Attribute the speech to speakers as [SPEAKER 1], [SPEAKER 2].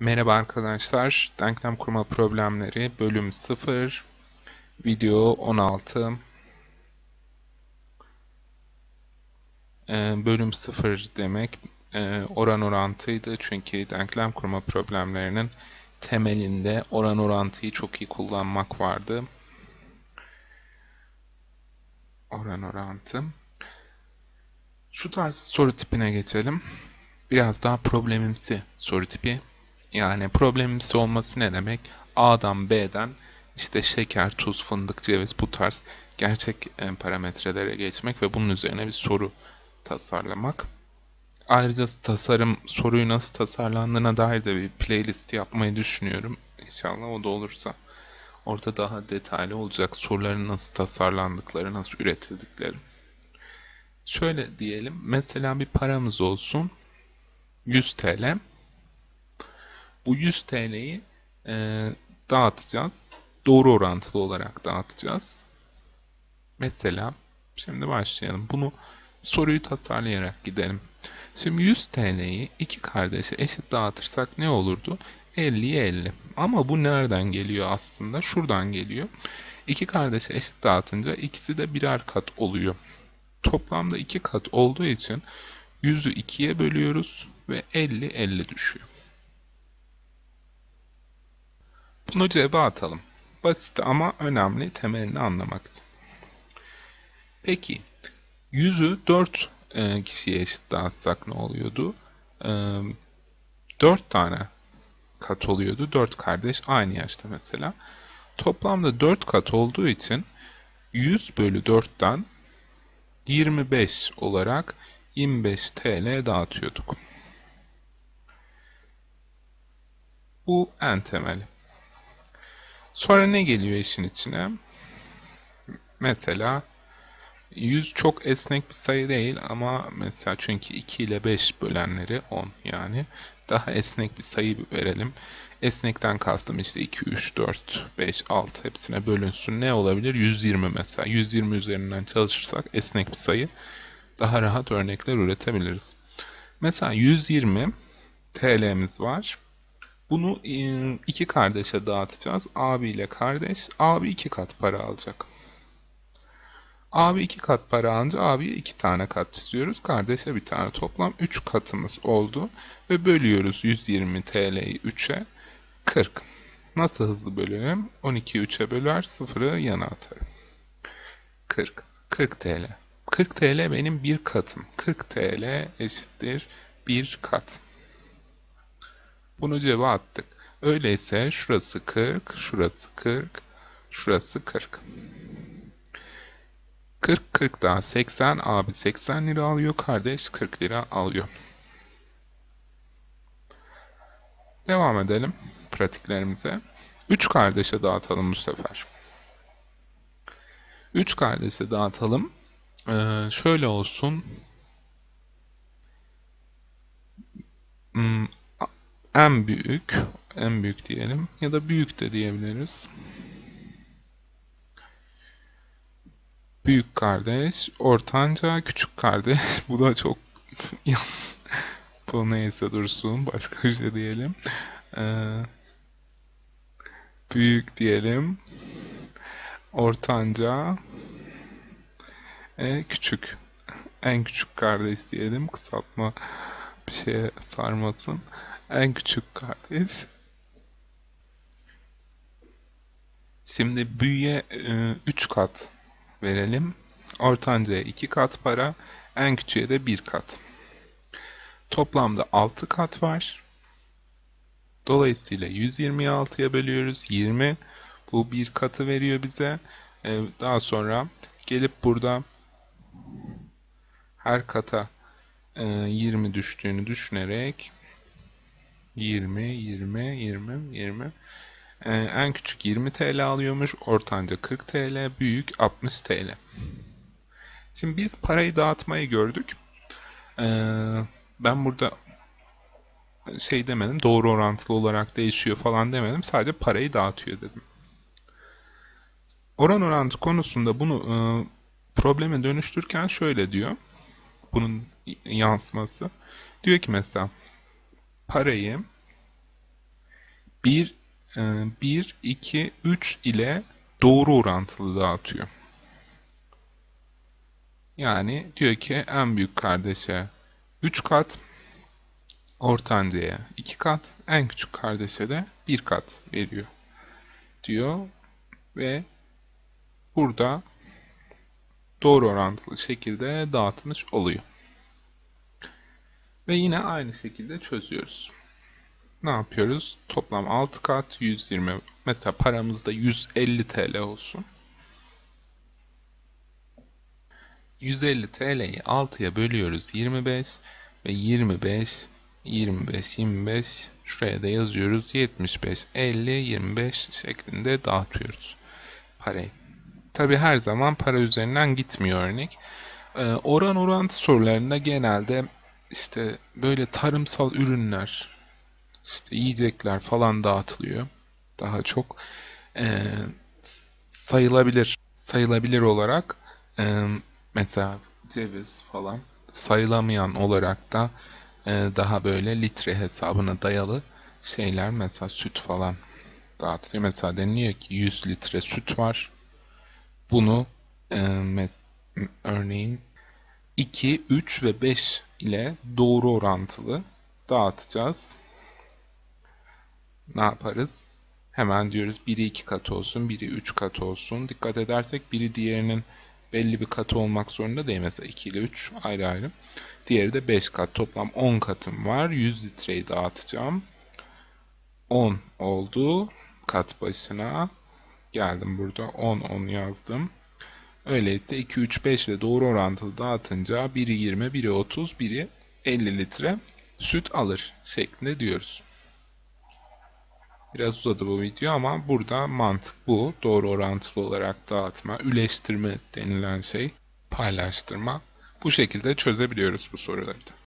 [SPEAKER 1] Merhaba arkadaşlar. Denklem kurma problemleri bölüm 0 video 16 Ee, bölüm 0 demek e, oran orantıydı çünkü denklem kurma problemlerinin temelinde oran orantıyı çok iyi kullanmak vardı. Oran orantı. Şu tarz soru tipine geçelim. Biraz daha problemimsi soru tipi. Yani problemimsi olması ne demek? A'dan B'den işte şeker, tuz, fındık, ceviz bu tarz gerçek e, parametrelere geçmek ve bunun üzerine bir soru tasarlamak. Ayrıca tasarım soruyu nasıl tasarlandığına dair de bir playlist yapmayı düşünüyorum. İnşallah o da olursa. Orada daha detaylı olacak soruların nasıl tasarlandıkları, nasıl üretildikleri. Şöyle diyelim, mesela bir paramız olsun. 100 TL. Bu 100 TL'yi e, dağıtacağız. Doğru orantılı olarak dağıtacağız. Mesela şimdi başlayalım. Bunu soruyu tasarlayarak gidelim. Şimdi 100 TL'yi iki kardeşe eşit dağıtırsak ne olurdu? 50'ye 50. Ama bu nereden geliyor aslında? Şuradan geliyor. İki kardeşe eşit dağıtınca ikisi de birer kat oluyor. Toplamda iki kat olduğu için 100'ü 2'ye bölüyoruz ve 50 50 düşüyor. Bunu cebe atalım. Basit ama önemli temelini anlamak için. Peki 100'ü 4 e, kişiye eşit dağıtsak ne oluyordu? E, 4 tane kat oluyordu. 4 kardeş aynı yaşta mesela. Toplamda 4 kat olduğu için 100 bölü 4'ten 25 olarak 25 TL dağıtıyorduk. Bu en temeli. Sonra ne geliyor işin içine? Mesela 100 çok esnek bir sayı değil ama mesela çünkü 2 ile 5 bölenleri 10 yani. Daha esnek bir sayı verelim. Esnekten kastım işte 2, 3, 4, 5, 6 hepsine bölünsün. Ne olabilir? 120 mesela. 120 üzerinden çalışırsak esnek bir sayı. Daha rahat örnekler üretebiliriz. Mesela 120 TL'miz var. Bunu e, iki kardeşe dağıtacağız. Abi ile kardeş. Abi iki kat para alacak. Abi iki kat para alınca abiye iki tane kat istiyoruz. Kardeşe bir tane. Toplam üç katımız oldu. Ve bölüyoruz 120 TL'yi 3'e. 40. Nasıl hızlı bölerim? 12'yi 3'e böler, sıfırı yana atarım. 40. 40 TL. 40 TL benim bir katım. 40 TL eşittir bir kat. Bunu cebe attık. Öyleyse şurası 40, şurası 40, şurası 40. 40 40 daha 80 abi 80 lira alıyor kardeş 40 lira alıyor. Devam edelim pratiklerimize. 3 kardeşe dağıtalım bu sefer. 3 kardeşe dağıtalım. Ee, şöyle olsun. Hmm, en büyük, en büyük diyelim ya da büyük de diyebiliriz. Büyük kardeş, ortanca, küçük kardeş. Bu da çok bu neyse dursun. Başka bir şey diyelim. Ee, büyük diyelim. Ortanca. E, küçük. En küçük kardeş diyelim. Kısaltma bir şeye sarmasın. En küçük kardeş. Şimdi büyüye 3 e, kat verelim. Ortancaya 2 kat para. En küçüğe de 1 kat. Toplamda 6 kat var. Dolayısıyla 126'ya bölüyoruz. 20. Bu bir katı veriyor bize. Ee, daha sonra gelip burada her kata 20 e, düştüğünü düşünerek 20, 20, 20, 20 en küçük 20 TL alıyormuş. Ortanca 40 TL. Büyük 60 TL. Şimdi biz parayı dağıtmayı gördük. Ee, ben burada şey demedim. Doğru orantılı olarak değişiyor falan demedim. Sadece parayı dağıtıyor dedim. Oran orantı konusunda bunu e, probleme dönüştürken şöyle diyor. Bunun yansıması. Diyor ki mesela parayı 1, 1, 2, 3 ile doğru orantılı dağıtıyor. Yani diyor ki en büyük kardeşe 3 kat, ortancaya 2 kat, en küçük kardeşe de 1 kat veriyor diyor ve burada doğru orantılı şekilde dağıtmış oluyor. Ve yine aynı şekilde çözüyoruz. Ne yapıyoruz? Toplam 6 kat 120. Mesela paramızda 150 TL olsun. 150 TL'yi 6'ya bölüyoruz 25 ve 25 25 25 şuraya da yazıyoruz 75 50 25 şeklinde dağıtıyoruz parayı. Tabi her zaman para üzerinden gitmiyor örnek. Ee, oran orantı sorularında genelde işte böyle tarımsal ürünler, işte yiyecekler falan dağıtılıyor. Daha çok e, sayılabilir sayılabilir olarak e, mesela ceviz falan sayılamayan olarak da e, daha böyle litre hesabına dayalı şeyler mesela süt falan dağıtılıyor. Mesela deniliyor ki 100 litre süt var. Bunu e, mes- örneğin 2, 3 ve 5 ile doğru orantılı dağıtacağız. Ne yaparız? Hemen diyoruz biri 2 kat olsun, biri 3 kat olsun. Dikkat edersek biri diğerinin belli bir katı olmak zorunda değil. Mesela 2 ile 3 ayrı ayrı. Diğeri de 5 kat. Toplam 10 katım var. 100 litreyi dağıtacağım. 10 oldu. Kat başına. Geldim burada 10 10 yazdım. Öyleyse 2, 3, 5 ile doğru orantılı dağıtınca biri 20, biri 30, biri 50 litre süt alır şeklinde diyoruz. Biraz uzadı bu video ama burada mantık bu. Doğru orantılı olarak dağıtma, üleştirme denilen şey, paylaştırma. Bu şekilde çözebiliyoruz bu soruları da.